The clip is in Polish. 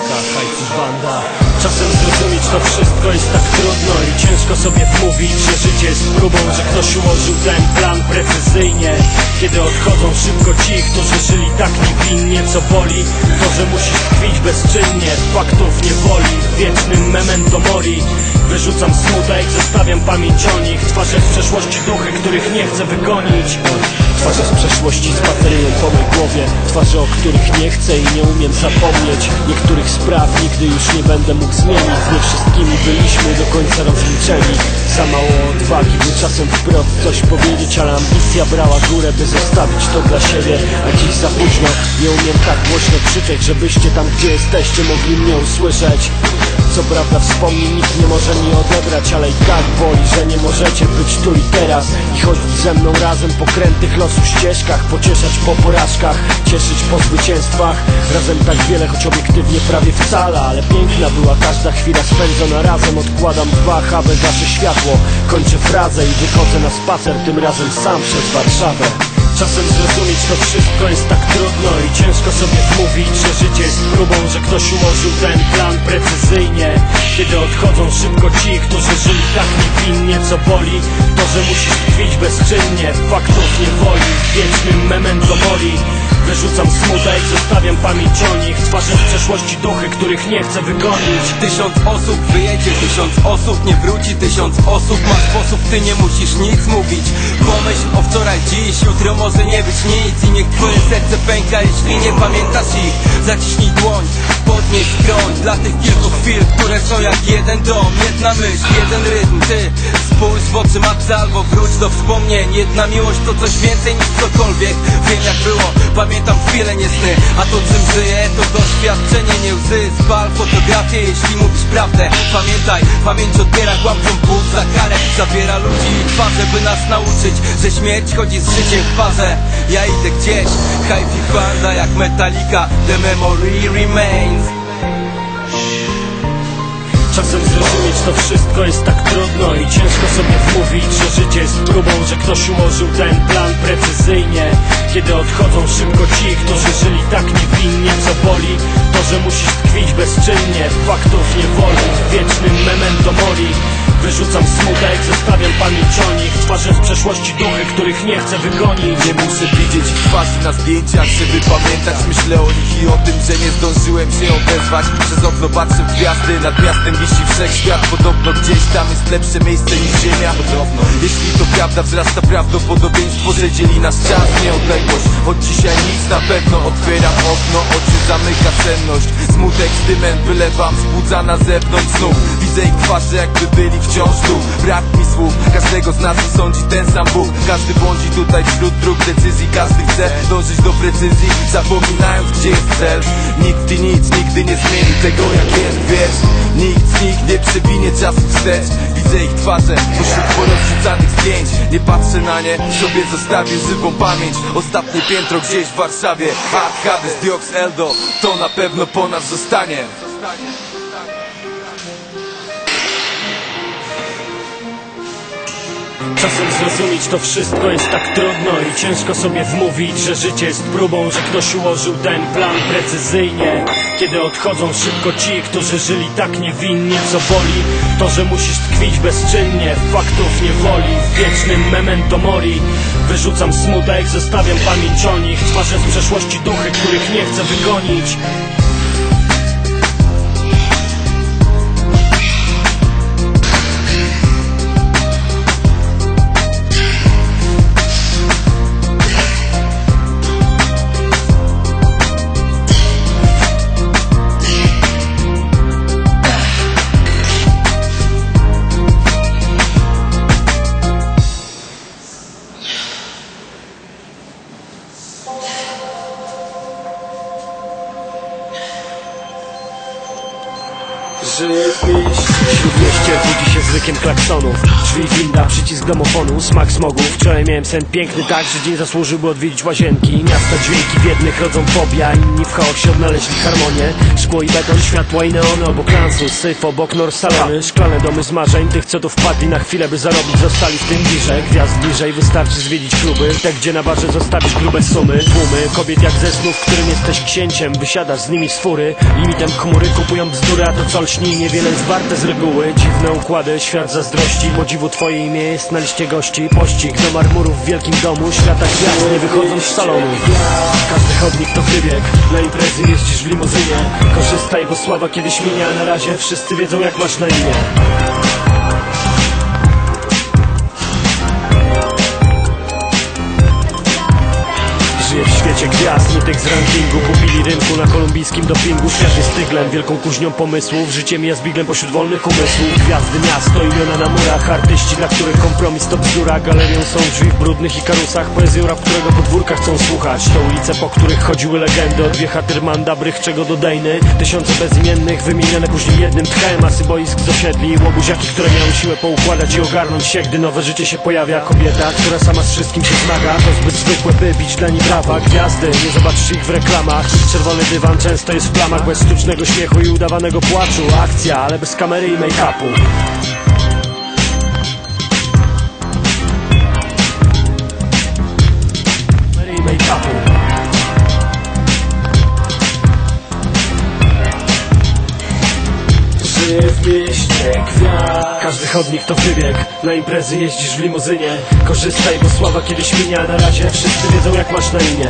Metallica, hajców banda. Czasem zrozumieć to wszystko jest tak trudno I ciężko sobie wmówić, że życie jest próbą Że ktoś ułożył ten plan precyzyjnie. Kiedy odchodzą szybko ci, którzy żyli tak niewinnie Co boli, to że musisz tkwić bezczynnie Faktów nie woli, wiecznym memento mori. Wyrzucam smutek, zostawiam pamięć o nich. Twarze z przeszłości duchy, których nie chcę wygonić Twarze z przeszłości baterią po mej głowie. Twarze, o których nie chcę i nie umiem zapomnieć. Niektórych spraw nigdy już nie będę mógł zmienić. Nie wszystkimi byliśmy do końca rozliczeni. Za mało odwagi, by czasem wprost coś powiedzieć Ale ambicja brała górę, by zostawić to dla siebie. A dziś za późno, nie umiem tak głośno krzyczeć Żebyście tam, gdzie jesteście, mogli mnie usłyszeć co prawda wspomnień nikt nie może mi odebrać Ale i tak boli, że nie możecie być tu i teraz. I chodzić ze mną razem po krętych losu ścieżkach Pocieszać po porażkach, cieszyć po zwycięstwach. Razem tak wiele, choć obiektywnie prawie wcale Ale piękna była każda chwila spędzona razem. Odkładam dwa HB, gaszę światło. Kończę frazę i wychodzę na spacer Tym razem sam przez Warszawę Czasem zrozumieć to wszystko jest tak trudno i ciężko sobie wmówić, że życie jest próbą, że ktoś ułożył ten plan precyzyjnie. Kiedy odchodzą szybko ci, którzy żyli tak niewinnie, co boli To, że musisz tkwić bezczynnie, faktów nie woli, w wiecznym memento mori Wyrzucam smutek, zostawiam pamięć o nich. Twarze z przeszłości duchy, których nie chcę wygonić. Tysiąc osób wyjedzie, tysiąc osób nie wróci Tysiąc osób ma sposób, ty nie musisz nic mówić. Pomyśl o wczoraj, dziś, jutro może nie być nic I niech twoje serce pęka, jeśli nie pamiętasz ich. Zaciśnij dłoń, podnieś broń Dla tych chwil, które są jak jeden dom Jedna myśl, jeden rytm, ty Spójrz w oczy matce albo wróć do wspomnień. Jedna miłość to coś więcej niż cokolwiek. Wiem jak było, pamiętam chwile nie sny A to czym żyję to doświadczenie. Nie łzy Spal fotografię jeśli mówisz prawdę. Pamiętaj, pamięć odbiera kłamcom Bóg za karę. Zabiera ludzi i twarze by nas nauczyć Że śmierć chodzi z życiem w parze. Ja idę gdzieś, hi-fi banda jak Metallica. The memory remains Czasem zrozumieć to wszystko jest tak trudno i ciężko sobie wmówić, że życie jest próbą, że ktoś ułożył ten plan precyzyjnie. Kiedy odchodzą szybko ci, którzy żyli tak niewinnie, co boli To, że musisz tkwić bezczynnie, faktów nie woli, w wiecznym memento mori Wyrzucam smutek, zostawiam pamięć o nich Twarze z przeszłości duchy, których nie chcę wygonić. Nie muszę widzieć twarzy na zdjęciach, żeby pamiętać. Myślę o nich i o tym, że nie zdążyłem się odezwać. Przez okno patrzę w gwiazdy, nad miastem wisi wszechświat. Podobno gdzieś tam jest lepsze miejsce niż ziemia. Podobno, jeśli to prawda, wzrasta prawdopodobieństwo, że dzieli nas czas, nie odległość. Od dzisiaj nic na pewno, otwieram okno, oczy zamyka senność Smutek z dymem wylewam, wzbudza na zewnątrz znów Widzę ich twarze jakby byli wciąż tu. Brak mi słów, każdego z nas sądzi ten sam Bóg. Każdy błądzi tutaj wśród dróg decyzji Każdy chce dążyć do precyzji Zapominając gdzie jest cel. Nikt i nic nigdy nie zmieni tego jak jest, wiesz. Nikt z nich nie przewinie czasu wstecz. Widzę ich twarze pośród porozrzucanych zdjęć. Nie patrzę na nie, sobie zostawię żywą pamięć. Ostatnie piętro gdzieś w Warszawie. Hard Hades, Diox Eldo To na pewno po nas zostanie Czasem zrozumieć to wszystko jest tak trudno i ciężko sobie wmówić, że życie jest próbą, że ktoś ułożył ten plan precyzyjnie. Kiedy odchodzą szybko ci, którzy żyli tak niewinnie, co boli, to że musisz tkwić bezczynnie, faktów nie woli, w wiecznym memento mori. Wyrzucam smutek, zostawiam pamięć o nich, twarze z przeszłości duchy, których nie chcę wygonić. Mieście Śródmieście budzi się z rykiem klaksonów Drzwi winda, przycisk domofonu, smak smogu. Wczoraj miałem sen piękny tak, że dzień zasłużyłby odwiedzić łazienki. Miasta dźwięki w jednych rodzą fobia. Inni w chaosie odnaleźli harmonię. Szkło i beton, światła i neony obok lansu Syf obok norsalony, szklane domy z marzeń Tych co tu wpadli na chwilę by zarobić. Zostali w tym bliżej, gwiazd bliżej Wystarczy zwiedzić kluby, te gdzie na barze zostawisz grube sumy. Tłumy kobiet jak ze snów, którym jesteś księciem. Wysiadasz z nimi z fury, limitem chmury Kupują bzdury, a to co lśni Niewiele jest warte z reguły. Dziwne układy, świat zazdrości. O dziwu twoje imię jest na liście gości. Pościg do marmurów w wielkim domu. Świata gwiazd nie wychodzą z salonu. Każdy chodnik to wybieg Na imprezy jeździsz w limuzynie. Korzystaj, bo sława kiedyś minie A na razie wszyscy wiedzą jak masz na imię świecie gwiazd, z rankingu. Kupili rynku na kolumbijskim dopingu. Świat jest tyglem, wielką kuźnią pomysłów. Życie mija z biglem pośród wolnych umysłów. Gwiazdy miasto, imiona na murach. Artyści, dla których kompromis to bzdura. Galerią są drzwi w brudnych ikarusach Poezją rap, którego podwórka chcą słuchać. To ulice, po których chodziły legendy. Od wiecha Tyrmanda, Brychczego do Dejny. Tysiące bezimiennych, wymienione później jednym tchem. Masy boisk z osiedli, łobuziaki, które miały siłę poukładać i ogarnąć się Gdy nowe życie się pojawia. Kobieta, która sama z wszystkim się zmaga. To zbyt zwykłe, by bić dla niej brawa Gwiazdy, nie zobaczysz ich w reklamach. Czerwony dywan często jest w plamach Bez sztucznego śmiechu i udawanego płaczu. Akcja, ale bez kamery i make-upu W mieście Każdy chodnik to wybieg. Na imprezy jeździsz w limuzynie. Korzystaj, bo sława kiedyś minie A na razie wszyscy wiedzą jak masz na imię